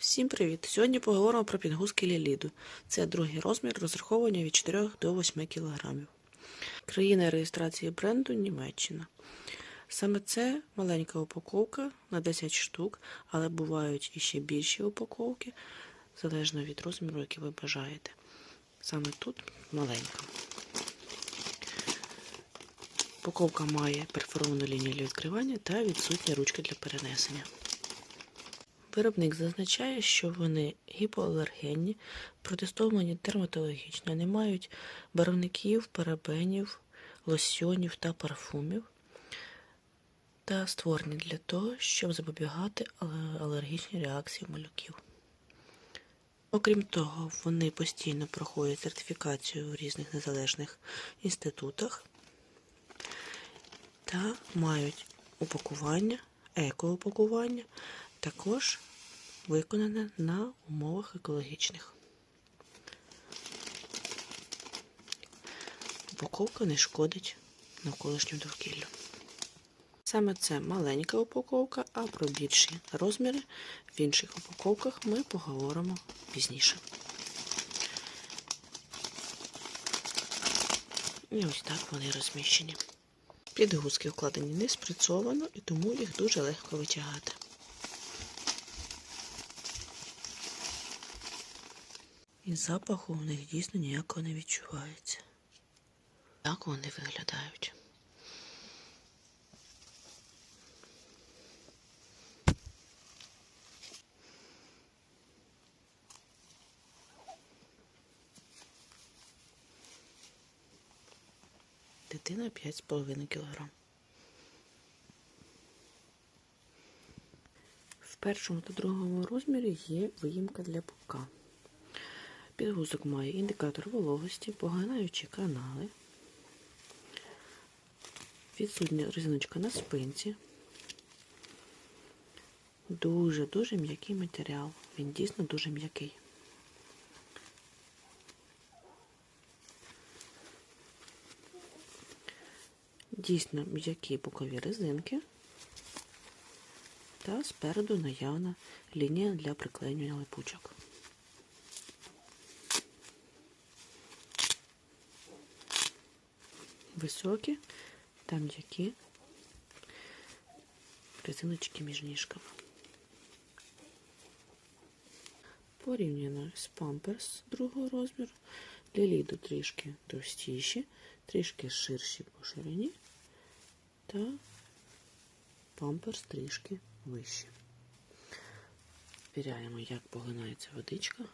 Всім привіт! Сьогодні поговоримо про підгузки Ліліду. Це другий розмір розраховування від 4 до 8 кг. Країна реєстрації бренду Німеччина. Саме це маленька упаковка на 10 штук, але бувають іще більші упаковки, залежно від розміру, який ви бажаєте. Саме тут маленька. Упаковка має перфоровану лінію для відкривання та відсутні ручки для перенесення. Виробник зазначає, що вони гіпоалергенні, протестовані дерматологічно, не мають барвників, парабенів, лосьйонів та парфумів, та створені для того, щоб запобігати алергічній реакції малюків. Окрім того, вони постійно проходять сертифікацію в різних незалежних інститутах та мають упакування, екоупакування, також виконане на умовах екологічних. Упаковка не шкодить навколишньому довкіллю. Саме це маленька упаковка, а про більші розміри в інших упаковках ми поговоримо пізніше. І ось так вони розміщені. Підгузки вкладені не спрацьовано і тому їх дуже легко витягати. І запаху у них дійсно ніякого не відчувається. Так вони виглядають. Дитина 5,5 кг. В першому та другому розмірі є виїмка для пупка. Підгузок має індикатор вологості, поглинаючі канали, відсутня резиночка на спинці. Дуже-дуже м'який матеріал. Він дійсно дуже м'який. Дійсно м'які бокові резинки. Та спереду наявна лінія для приклеювання липучок. Високі та м'які резиночки між ніжками. Порівняно з памперс другого розміру, ліліду трішки товстіші, трішки ширші по ширині та памперс трішки вищі. Перевіряємо, як поглинається водичка.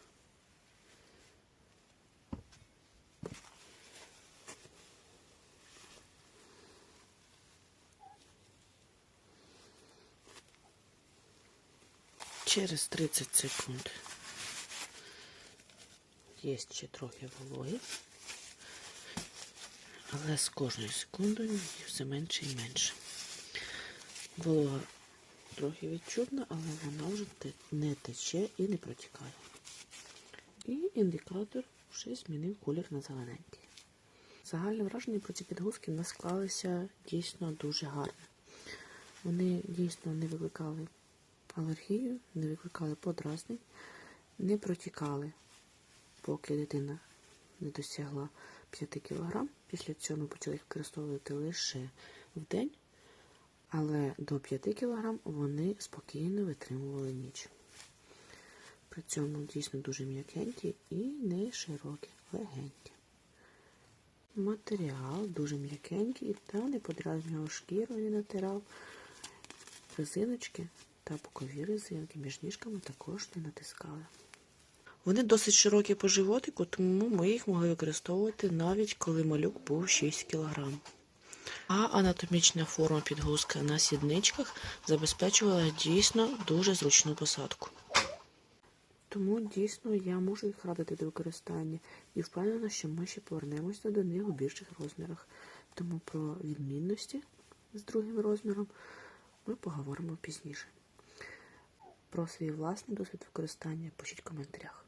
Через 30 секунд є ще трохи вологи, але з кожною секундою все менше і менше. Волога трохи відчутна, але вона вже не тече і не протікає. І індикатор вже змінив колір на зелененький. Загальне враження про ці підгузки в склалися дійсно дуже гарне. Вони дійсно не викликали алергію, не викликали подразнень, не протікали, поки дитина не досягла 5 кг. Після цього ми почали їх використовувати лише в день, але до 5 кг вони спокійно витримували ніч. При цьому дійсно дуже м'якенькі і не широкі, легенькі. Матеріал дуже м'якенький та не подразнював шкіру і натирав резиночки та бокові резинки між ніжками також не натискали. Вони досить широкі по животику, тому ми їх могли використовувати навіть коли малюк був 6 кг. А анатомічна форма підгузка на сідничках забезпечувала дійсно дуже зручну посадку. Тому дійсно я можу їх радити до використання і впевнена, що ми ще повернемося до них у більших розмірах. Тому про відмінності з другим розміром ми поговоримо пізніше. Про свій власний досвід використання пишіть в коментарях.